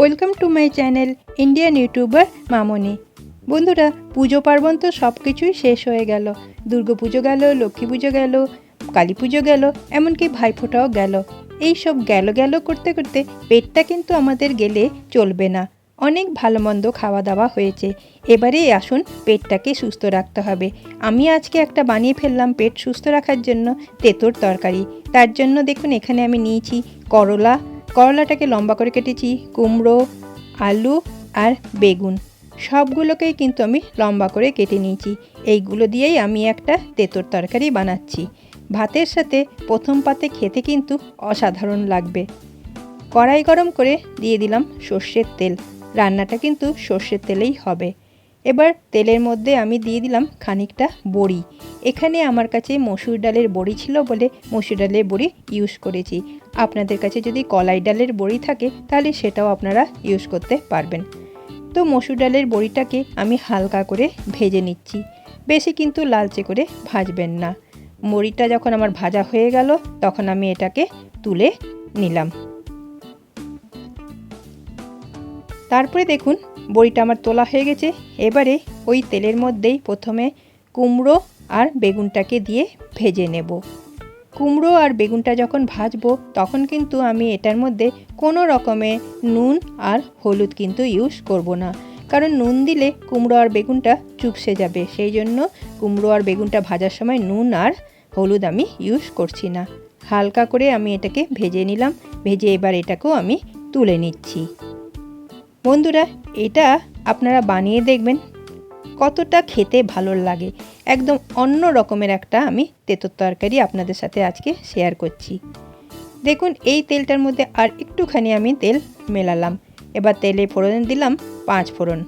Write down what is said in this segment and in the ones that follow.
Welcome to my channel Indian YouTuber Mamoni. বন্ধুরা, পুজো পার্বণ তো সব কিছুই শেষ হয়ে গেল। দুর্গা পুজো গেল, লক্ষ্মী পুজো গেল, কালী পুজো গেল, এমনকি ভাইফোঁটাও গেল। এই সব গেল গেল করতে করতে পেটটা কিন্তু আমাদের গেলে চলবে না। অনেক ভালো মন্দ খাওয়া দাওয়া হয়েছে। এবারে আসুন পেটটাকে সুস্থ রাখতে হবে। আমি আজকে একটা বানিয়ে ফেললাম পেট সুস্থ রাখার জন্য তেঁতোর তরকারি। তার জন্য দেখুন, এখানে আমি নিয়েছি করলা করলাটাকে লম্বা করে কেটেছি, কুমড়ো, আলু আর বেগুন। সবগুলোকেই কিন্তু আমি লম্বা করে কেটে নিয়েছি। এইগুলো দিয়েই আমি একটা তেঁতোর তরকারি বানাচ্ছি। ভাতের সাথে প্রথম পাতে খেতে কিন্তু অসাধারণ লাগবে। কড়াই গরম করে দিয়ে দিলাম সর্ষের তেল। রান্নাটা কিন্তু সর্ষের তেলেই হবে। এবার তেলের মধ্যে আমি দিয়ে দিলাম খানিকটা বড়ি। এখানে আমার কাছে মসুর ডালের বড়ি ছিল বলে মসুর ডালের বড়ি ইউজ করেছি। আপনাদের কাছে যদি কলাই ডালের বড়ি থাকে, তাহলে সেটাও আপনারা ইউজ করতে পারবেন। তো মসুর ডালের বড়িটাকে আমি হালকা করে ভেজে নিচ্ছি। বেশি কিন্তু লালচে করে ভাজবেন না। বড়িটা যখন আমার ভাজা হয়ে গেল, তখন আমি এটাকে তুলে নিলাম। তারপরে দেখুন বড়িটা আমার তোলা হয়ে গেছে। এবারে ওই তেলের মধ্যেই প্রথমে কুমড়ো আর বেগুনটাকে দিয়ে ভেজে নেব। কুমড়ো আর বেগুনটা যখন ভাজবো, তখন কিন্তু আমি এটার মধ্যে কোনো রকমের নুন আর হলুদ কিন্তু ইউজ করব না। কারণ নুন দিলে কুমড়ো আর বেগুনটা চুপসে যাবে। সেই জন্য কুমড়ো আর বেগুনটা ভাজার সময় নুন আর হলুদ আমি ইউজ করছি না। হালকা করে আমি এটাকে ভেজে নিলাম। ভেজে এবার এটাকেও আমি তুলে নিচ্ছি। বন্ধুরা, এটা আপনারা বানিয়ে দেখবেন কতটা খেতে ভালো লাগে। একদম অন্য রকমের একটা আমি তেঁতোর তরকারি আপনাদের সাথে আজকে শেয়ার করছি। দেখুন, এই তেলটার মধ্যে আর একটুখানি আমি তেল মেলালাম। এবার তেলে ফোড়ন দিলাম পাঁচ ফোড়ন।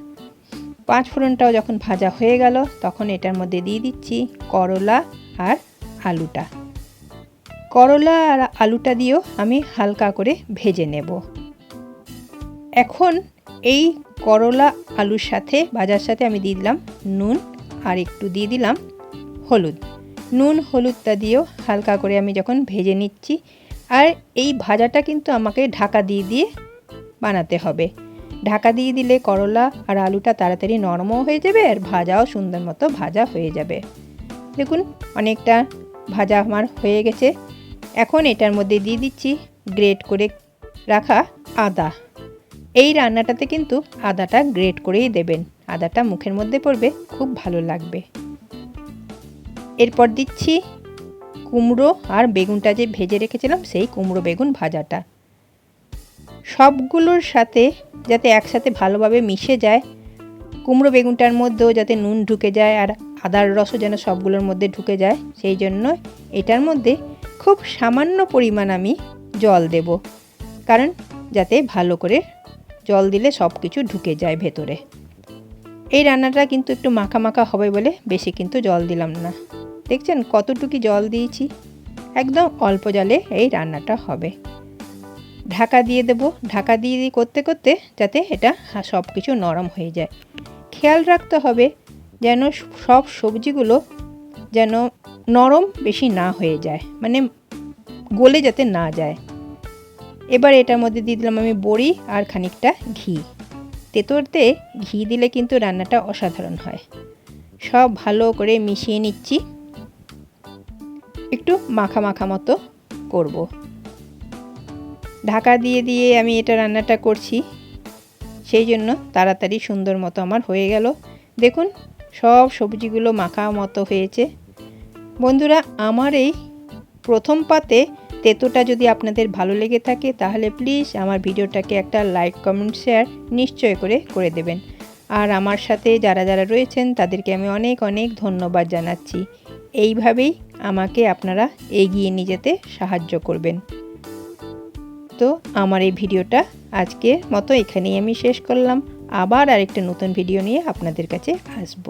পাঁচ ফোড়নটাও যখন ভাজা হয়ে গেল, তখন এটার মধ্যে দিয়ে দিচ্ছি করলা আর আলুটা। করলা আর আলুটা দিয়েও আমি হালকা করে ভেজে নেব। এখন এই করলা আলুর সাথে, ভাজার সাথে আমি দিয়ে দিলাম নুন আর একটু দিয়ে দিলাম হলুদ। নুন, হলুদটা দিয়েও হালকা করে আমি যখন ভেজে নিচ্ছি আর এই ভাজাটা কিন্তু আমাকে ঢাকা দিয়ে দিয়ে বানাতে হবে। ঢাকা দিয়ে দিলে করলা আর আলুটা তাড়াতাড়ি নরমও হয়ে যাবে আর ভাজাও সুন্দর মতো ভাজা হয়ে যাবে। দেখুন, অনেকটা ভাজা আমার হয়ে গেছে। এখন এটার মধ্যে দিয়ে দিচ্ছি, গ্রেট করে রাখা আদা। এই রান্নাটাতে কিন্তু আদাটা গ্রেট করেই দেবেন। আদাটা মুখের মধ্যে পড়বে, খুব ভালো লাগবে। এরপর দিচ্ছি কুমড়ো আর বেগুনটা যে ভেজে রেখেছিলাম, সেই কুমড়ো বেগুন ভাজাটা। সবগুলোর সাথে যাতে একসাথে ভালোভাবে মিশে যায়, কুমড়ো বেগুনটার মধ্যেও যাতে নুন ঢুকে যায় আর আদার রসও যেন সবগুলোর মধ্যে ঢুকে যায়, সেই জন্য এটার মধ্যে খুব সামান্য পরিমাণ আমি জল দেব। কারণ যাতে ভালো করে জল দিলে সব কিছু ঢুকে যায় ভেতরে। এই রান্নাটা কিন্তু একটু মাখা মাখা হবে বলে বেশি কিন্তু জল দিলাম না। দেখছেন কতটুকু জল দিয়েছি? একদম অল্প জলে এই রান্নাটা হবে। ঢাকা দিয়ে দেব। ঢাকা দিয়ে দিয়ে করতে করতে যাতে এটা সব কিছু নরম হয়ে যায়। খেয়াল রাখতে হবে যেন সব সবজিগুলো যেন নরম বেশি না হয়ে যায়। মানে গলে যাতে না যায়। এবার এটার মধ্যে দিয়ে দিলাম আমি বড়ি আর খানিকটা ঘি। তেঁতোরতে ঘি দিলে কিন্তু রান্নাটা অসাধারণ হয়। সব ভালো করে মিশিয়ে নিচ্ছি। একটু মাখা মাখা মতো করব। ঢাকা দিয়ে দিয়ে আমি এটা রান্নাটা করছি। সেই জন্য তাড়াতাড়ি সুন্দর মতো আমার হয়ে গেল। দেখুন, সব সবজিগুলো মাখা মতো হয়েছে। বন্ধুরা, আমার এই প্রথম পাতে তেতোটা যদি আপনাদের ভালো লেগে থাকে, তাহলে প্লিজ আমার ভিডিওটাকে একটা লাইক কমেন্ট শেয়ার নিশ্চয় করে করে দেবেন। আর আমার সাথে যারা যারা রয়েছেন, তাদেরকে আমি অনেক অনেক ধন্যবাদ জানাচ্ছি। এইভাবেই আমাকে আপনারা এগিয়ে নিয়ে যেতে সাহায্য করবেন। তো আমার এই ভিডিওটা আজকের মতো এখানেই আমি শেষ করলাম। আবার আরেকটা নতুন ভিডিও নিয়ে আপনাদের কাছে আসব।